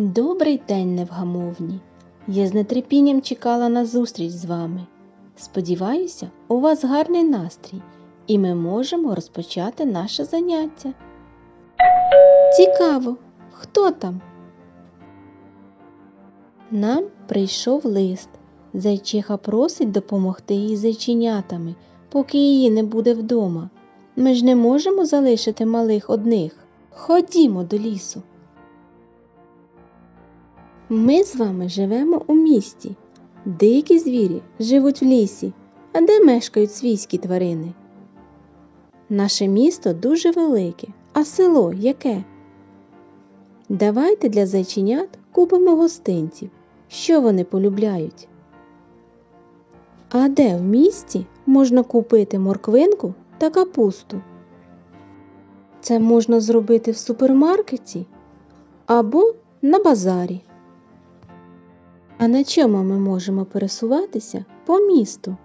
Добрий день, невгамовні! Я з нетерпінням чекала на зустріч з вами. Сподіваюся, у вас гарний настрій, і ми можемо розпочати наше заняття. Цікаво, хто там? Нам прийшов лист. Зайчиха просить допомогти їй зайченятами, поки її не буде вдома. Ми ж не можемо залишити малих одних. Ходімо до лісу. Ми з вами живемо у місті. Дикі звірі живуть в лісі, а де мешкають свійські тварини? Наше місто дуже велике, а село яке? Давайте для зайченят купимо гостинців. Що вони полюбляють? А де в місті можна купити морквинку та капусту? Це можна зробити в супермаркеті або на базарі. А на чому ми можемо пересуватися по місту?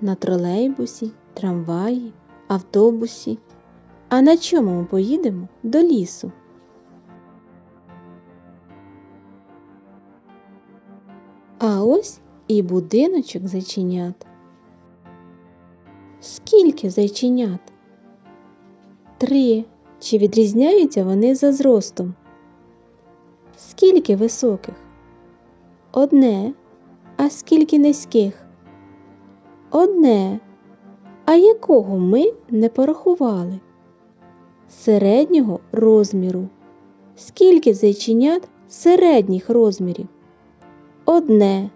На тролейбусі, трамваї, автобусі. А на чому ми поїдемо до лісу? А ось і будиночок зайченят. Скільки зайченят? Три. Чи відрізняються вони за зростом? Скільки високих? Одне. А скільки низьких? Одне. А якого ми не порахували? Середнього розміру. Скільки зайченят середніх розмірів? Одне.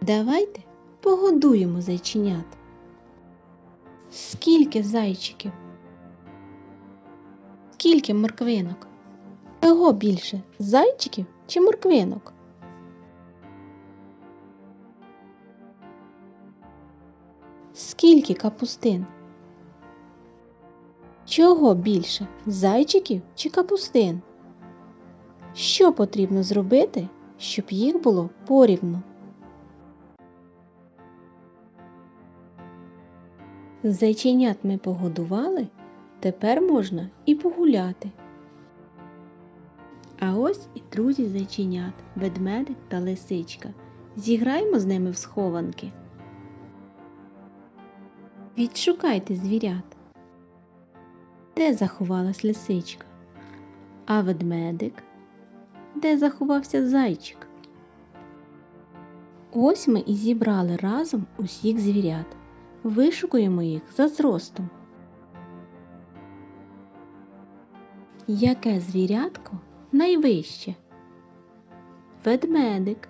Давайте погодуємо зайченят. Скільки зайчиків? Скільки морквинок? Кого більше зайчиків чи морквинок? Скільки капустин? Чого більше зайчиків чи капустин? Що потрібно зробити, щоб їх було порівну? Зайченят ми погодували, тепер можна і погуляти. А ось і друзі зайченят, ведмедик та лисичка. Зіграймо з ними в схованки. Відшукайте звірят. Де заховалась лисичка? А ведмедик? Де заховався зайчик? Ось ми і зібрали разом усіх звірят. Вишукуємо їх за зростом. Яке звірятко найвище? Ведмедик.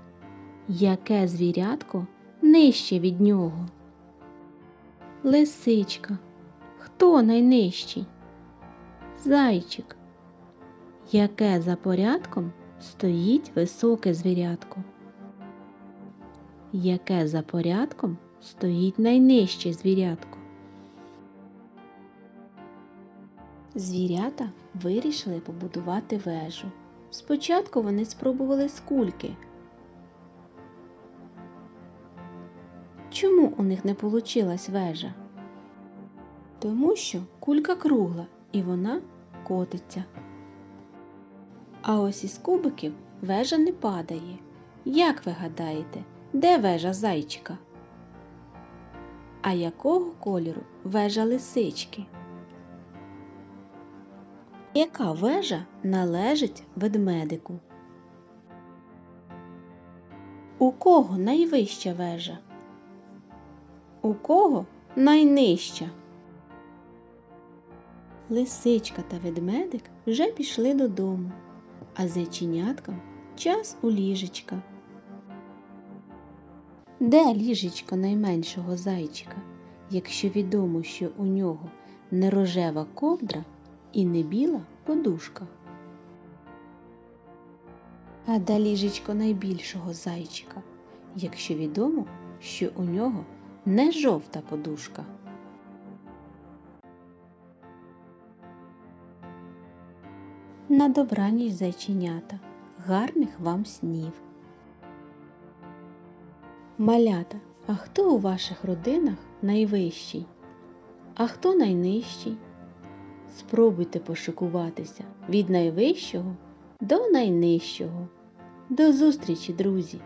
Яке звірятко нижче від нього? Лисичка. Хто найнижчий? Зайчик. Яке за порядком стоїть високе звірятко? Яке за порядком стоїть найнижче звірятко? Звірята вирішили побудувати вежу. Спочатку вони спробували з кульки. Чому у них не получилась вежа? Тому що кулька кругла і вона котиться. А ось із кубиків вежа не падає. Як ви гадаєте, де вежа зайчика? А якого кольору вежа лисички? Яка вежа належить ведмедику? У кого найвища вежа? У кого найнижча? Лисичка та ведмедик вже пішли додому, а зайченяткам час у ліжечка. Де ліжечко найменшого зайчика, якщо відомо, що у нього не рожева ковдра і не біла подушка? А де ліжечко найбільшого зайчика, якщо відомо, що у нього не жовта подушка? На добраніч зайченята, гарних вам снів. Малята, а хто у ваших родинах найвищий? А хто найнижчий? Спробуйте пошикуватися від найвищого до найнижчого. До зустрічі, друзі!